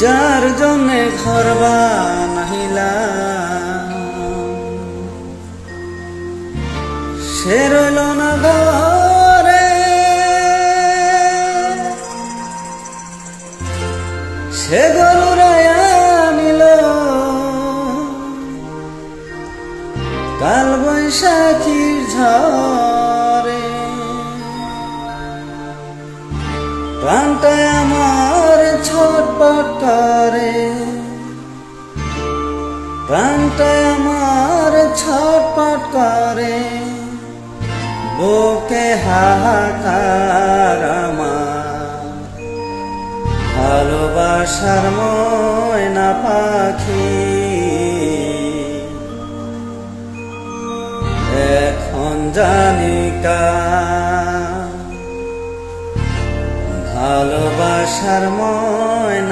যার জন্যে ঘর বানাইলা। সে রইল না ঘরে। সে গরু নিল কাল বৈশাখীর ঝড়। প্রাণটায় আমার ছটপট করে প্রাণটায় আমার ছটপট করে বুকে হাহাকার আমার। ভালোবাসার ময়না পাখি। এখন জানিকা ভালোবাসার ময়না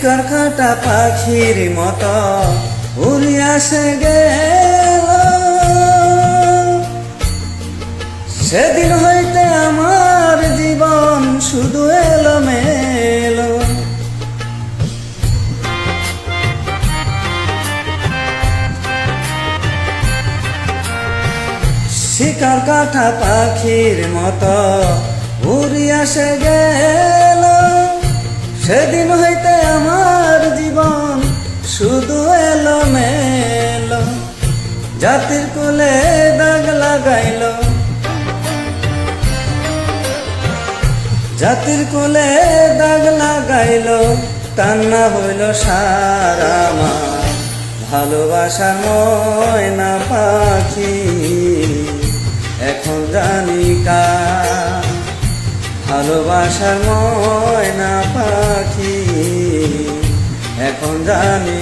শিকার কাটা পাখির মতো। উড়ি আসে গেল। সেদিন হইতে আমার জীবন শুধু এলো মেলো শিকার কাটা পাখির মতো উড়ি আসে গেল। সেদিন হইতে আমার জীবন শুধু এলো মেলো জাতির কোলে দাগ লাগাইল। জাতির কোলে দাগ লাগাইল। কান্না হইল সারা মা ভালোবাসার ময়না পাখি। এখন জানি কা ভালোবাসার ময়না পাখি এখন জানি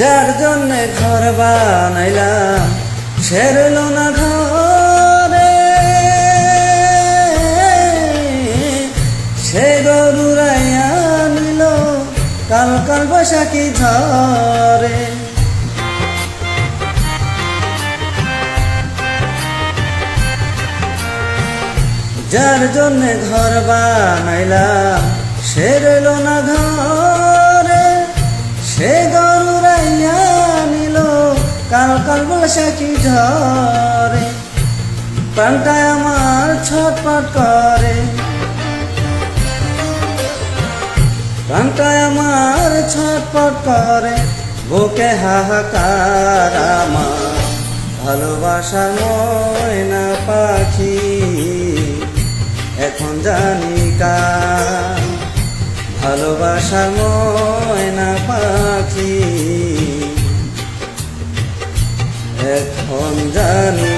যার জন্যে ঘর বানাইলাম সে রইল না ঘরে। সে গরুরাইয়া নিল কাল কাল বৈশাখী ঝরে যার জন্যে ঘর বানাইলাম সে না ঘরে। কাল বৈশাখী ঝরে প্রাণটায় আমার ছটপট করে। প্রাণটায় আমার ছটপট করে। বুকে হাহাকার আমার ভালোবাসার ময়না পাখি। এখন জানি কা ভালোবাসার ময়না এখন জানি